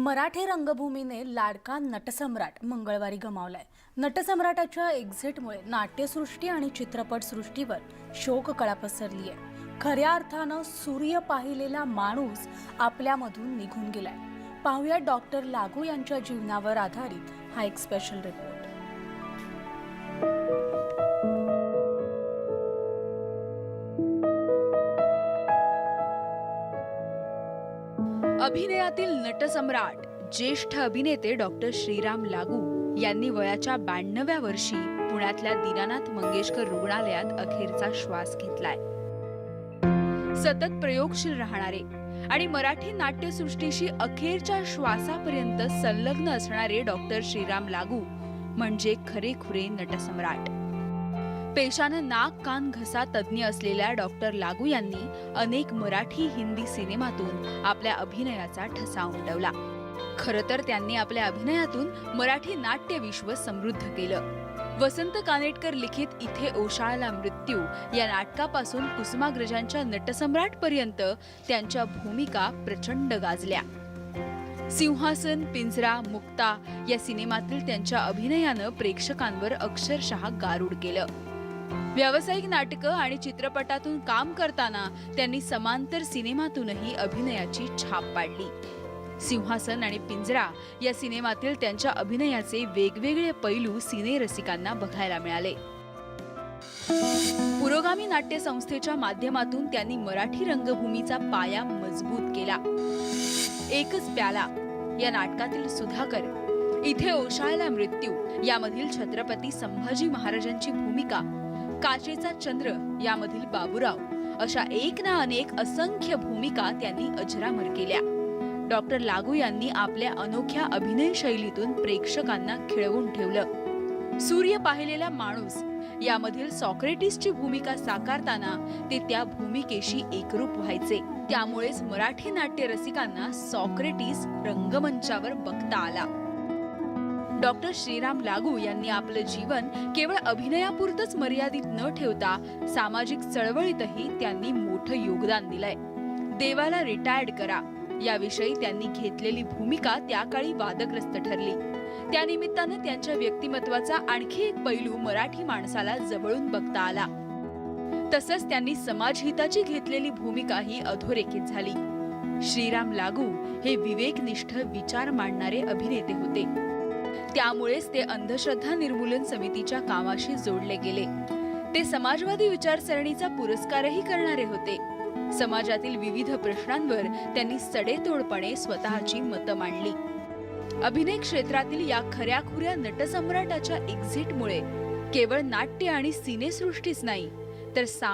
मराठी रंगभूमीने लाडका नटसम्राट मंगळवारी गमावलाय. नटसम्राटाच्या एक्झिटमुळे नाट्यसृष्टी आणि चित्रपटसृष्टीवर शोककळा पसरली आहे खऱ्या अर्थानं सूर्य पाहिलेला माणूस आपल्यामधून निघून गेलाय. पाहूया डॉक्टर लागू यांच्या जीवनावर आधारित हा एक स्पेशल रिपोर्ट अभिनयातील नटसम्राट ज्येष्ठ अभिनेते डॉक्टर श्रीराम लागू यांनी वयाच्या ब्याण्णव्या वर्षी पुण्यातल्या दीनानाथ मंगेशकर रुग्णालयात अखेरचा श्वास घेतलाय. सतत प्रयोगशील राहणारे आणि मराठी नाट्यसृष्टीशी अखेरच्या श्वासापर्यंत संलग्न असणारे डॉक्टर श्रीराम लागू म्हणजे खरेखुरे नटसम्राट. पेशानं नाक कान घसा तज्ज्ञ असलेल्या डॉक्टर लागू यांनी अनेक मराठी हिंदी सिनेमातून आपल्या अभिनयाचा ठसा उमटवला. खरं तर त्यांनी आपल्या अभिनयातून मराठी नाट्यविश्व समृद्ध केलं. वसंत कानेटकर लिखित इथे ओशाळला मृत्यू या नाटकापासून कुसुमाग्रजांच्या नटसम्राटपर्यंत त्यांच्या भूमिका प्रचंड गाजल्या. सिंहासन पिंजरा मुक्ता या सिनेमातील त्यांच्या अभिनयानं प्रेक्षकांवर अक्षरशः गारूड केलं. व्यावसायिक नाटकं आणि चित्रपटातून काम करताना त्यांनी समांतर सिनेमातूनही अभिनयाची छाप पाडली. सिंहासन आणि पिंजरा या सिनेमातील त्यांच्या अभिनयाचे वेगवेगळे पैलू सिने रसिकांना बघायला मिळाले. पुरोगामी नाट्य संस्थेच्या माध्यमातून त्यांनी मराठी रंगभूमीचा पाया मजबूत केला. एकच प्याला या नाटकातील सुधाकर इथे ओशाळला मृत्यू यामधील छत्रपती संभाजी महाराजांची भूमिका काचेचा चंद्र यामधील बाबूराव अशा एक ना अनेक असंख्य भूमिका त्यांनी अजरामर केल्या. डॉक्टर लागू यांनी आपल्या अनोख्या अभिनय शैलीतून प्रेक्षकांना खिळवून ठेवलं. सूर्य पाहिलेला माणूस यामधील सॉक्रेटिसची भूमिका साकारताना ते त्या भूमिकेशी एकरूप व्हायचे. त्यामुळेच मराठी नाट्य रसिकांना सॉक्रेटिस रंगमंचावर बघता आला. डॉक्टर श्रीराम लागू यांनी आपलं जीवन केवळ अभिनयापुरतच मर्यादित न ठेवता सामाजिक चळवळीतही त्यांनी मोठं योगदान दिलंय. देवाला रिटायर्ड करा. याविषयी त्यांनी घेतलेली भूमिका त्या काळी वादग्रस्त ठरली. त्यानिमित्तानं त्यांच्या व्यक्तिमत्वाचा आणखी एक पैलू मराठी माणसाला जवळून बघता आला. तसंच त्यांनी समाजहिताची घेतलेली भूमिका ही अधोरेखित झाली. श्रीराम लागू हे विवेकनिष्ठ विचार मांडणारे अभिनेते होते. त्यामुळेच ते अंधश्रद्धा निर्मूलन समितीच्या कामाशी जोडले गेले. ते समाजवादी विचारसरणीचा पुरस्कारही करणारे होते. समाजातील विविध प्रश्नांवर त्यांनी सडेतोडपणे स्वतःची मतं मांडली. अभिनय क्षेत्रातील या खऱ्याखुऱ्या नटसम्राटाच्या एक्झिटमुळे केवळ नाट्य आणि सिनेसृष्टीच नाही तर साम